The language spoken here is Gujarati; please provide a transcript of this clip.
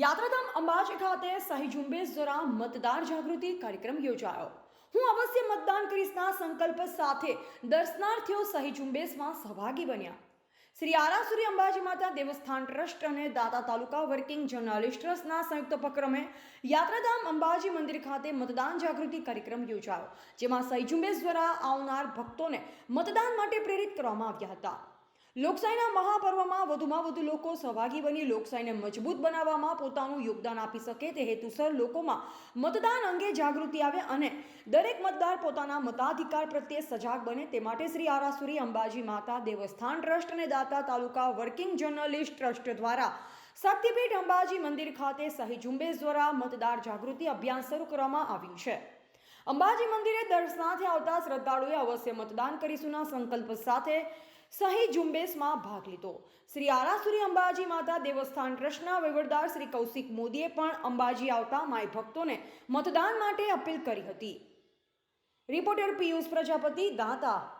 યાત્રાધામ અંબાજી ખાતે સહી ઝુંબેશ દ્વારા મતદાર જાગૃતિ કાર્યક્રમ યોજાયો. હું અવશ્ય મતદાન કરીશના સંકલ્પ સાથે દર્શનાર્થીઓ સહી ઝુંબેશમાં સહભાગી બન્યા. શ્રી આરાસુરી અંબાજી માતા દેવસ્થાન ટ્રસ્ટ અને દાતા તાલુકા વર્કિંગ જર્નાલિસ્ટ ટ્રસ્ટના સંયુક્ત ઉપક્રમે યાત્રાધામ અંબાજી મંદિર ખાતે મતદાન જાગૃતિ કાર્યક્રમ યોજાયો, જેમાં સહી ઝુંબેશ દ્વારા આવનાર ભક્તોને મતદાન માટે પ્રેરિત કરવામાં આવ્યા હતા. લોકશાહીના મહાપર્વમાં વધુમાં વધુ લોકો સહભાગી બની લોકશાહીને મજબૂત બનાવવામાં પોતાનું યોગદાન આપી શકે તે હેતુસર લોકોમાં મતદાન અંગે જાગૃતિ આવે અને દરેક મતદાર પોતાના મતાધિકાર પ્રત્યે સજાગ બને તે માટે શ્રી આરાસુરી અંબાજી માતા દેવસ્થાન ટ્રસ્ટ અને દાતા તાલુકા વર્કિંગ જર્નલિસ્ટ ટ્રસ્ટ દ્વારા શક્તિપીઠ અંબાજી મંદિર ખાતે સહી ઝુંબેશ દ્વારા મતદાર જાગૃતિ અભિયાન શરૂ કરવામાં આવ્યું છે. અંબાજી મંદિરે દર્શનાર્થે આવતા શ્રદ્ધાળુએ અવશ્ય મતદાન કરીશુંના સંકલ્પ સાથે સહી ઝુંબેશમાં ભાગ લીધો. શ્રી આરાસુરી અંબાજી માતા દેવસ્થાન ટ્રસ્ટના વહીવટદાર શ્રી કૌશિક મોદીએ પણ અંબાજી આવતા માય ભક્તોને મતદાન માટે અપીલ કરી હતી. રિપોર્ટર પિયુષ પ્રજાપતિ, દાંતા.